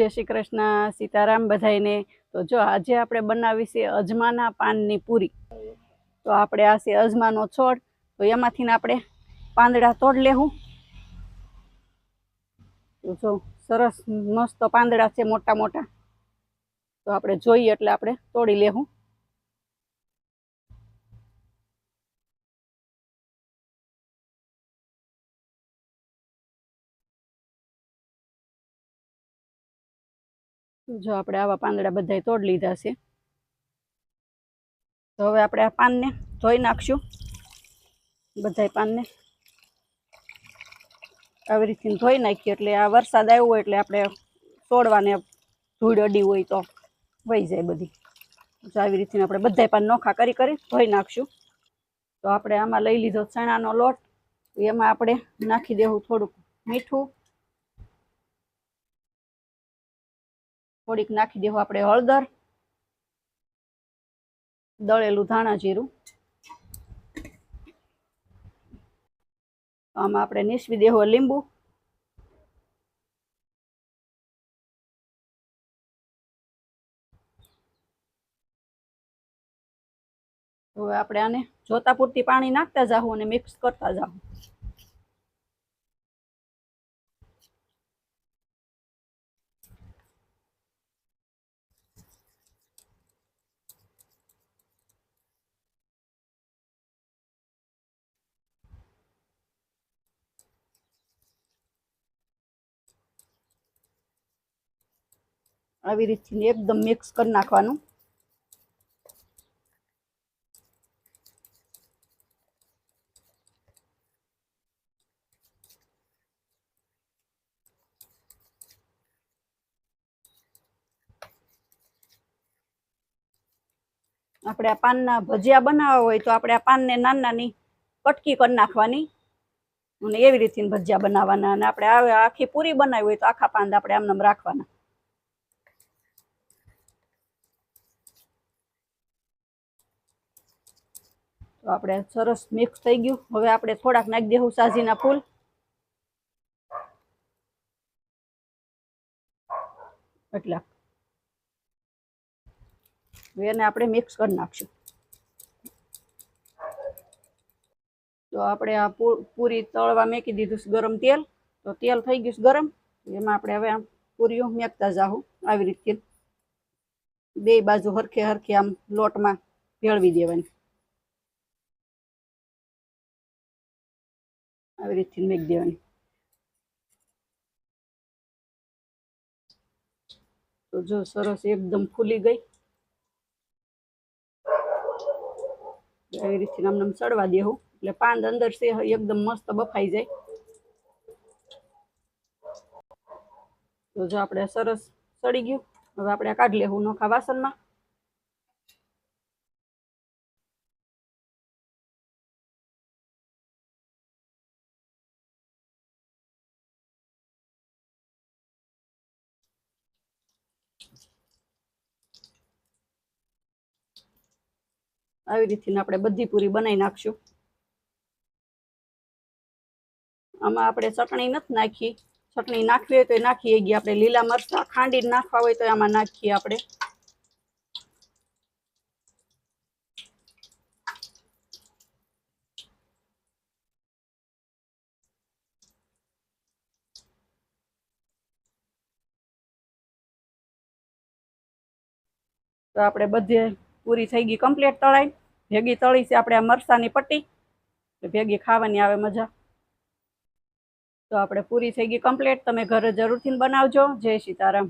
જય શ્રી કૃષ્ણ, સીતારામ બધાયને. તો જો આજે આપણે બનાવી છે અજમાના પાનની પૂરી. તો આપણે આ છે અજમાનો છોડ. તો એમાંથી આપણે પાંદડા તોડ લેવું તો જો સરસ મસ્ત પાંદડા છે મોટા મોટા. તો આપણે જોઈએ એટલે આપણે તોડી લેવું જો આપણે આવા પાંદડા બધાય તોડ લીધા છે. તો હવે આપણે આ પાનને ધોઈ નાખશું. બધાય પાનને આવી રીતે ધોઈ નાખીએ એટલે આ વરસાદ આવ્યો હોય એટલે આપણે તોડવાને ધૂળ અડી હોય તો વહી જાય બધી. તો આવી રીતે આપણે બધાય પાન નોખા કરી કરી ધોઈ નાખશું. તો આપણે આમાં લઈ લીધો ચણાનો લોટ. એમાં આપણે નાખી દેવું થોડુંક મીઠું. થોડીક નાખી દેવું આપણે હળદર, દળેલું ધાણા જીરું. આમાં આપણે નીસવી દેવું લીંબુ. હવે આપણે આને જોતા પૂરતી પાણી નાખતા જાવું અને મિક્સ કરતા જાવું આવી રીતથી એકદમ મિક્સ કરી નાખવાનું. આપણે આ પાનના ભજીયા બનાવવા હોય તો આપણે આ પાનને નાની નાની કટકી કરી નાખવાની અને એવી રીતે ભજીયા બનાવવાના અને આપણે આખી પૂરી બનાવી હોય તો આખા પાન આપણે આમ રાખવાના. આપણે સરસ મિક્સ થઈ ગયું. હવે આપણે થોડાક નાખી દેવું સાજીના ફૂલ. એટલા એને આપણે મિક્સ કરી નાખશું. તો આપણે આ પૂરી તળવા મેકી દીધું ગરમ તેલ. તો તેલ થઈ ગયું છે ગરમ. એમાં આપણે હવે આમ પૂરીઓ મેકતા જાઉં આવી રીતે. બે બાજુ હરખે હરખે આમ લોટમાં ભેળવી દેવાની. આવી રીતથી મેક દેવાની. તો જો સરસ એકદમ ફૂલી ગઈ. આવી રીતથી આમ નામ ચડવા દેવું એટલે પાંદ અંદર છે એકદમ મસ્ત બફાઈ જાય. તો જો આપણે સરસ ચડી ગયું. હવે આપણે કાઢી લેવું નોખા વાસણમાં. આવી રીતે આપણે બધી પૂરી બનાવી નાખશું. આમાં આપણે ચટણી નથી નાખી. ચટણી નાખવી હોય તો નાખીએ ગઈ આપણે લીલા મરચાં ખાંડી નાખવા હોય તો આમાં નાખીએ આપણે. તો આપણે બધે પૂરી થઈ ગઈ કમ્પ્લીટ તળાઈ. ભેગી તળી છે આપણે આ મરસાની પટ્ટી ભેગી ખાવાની આવે મજા. તો આપણે પૂરી થઈ ગઈ કમ્પ્લીટ તમે ઘરે જરૂરથી બનાવજો. જય સીતારામ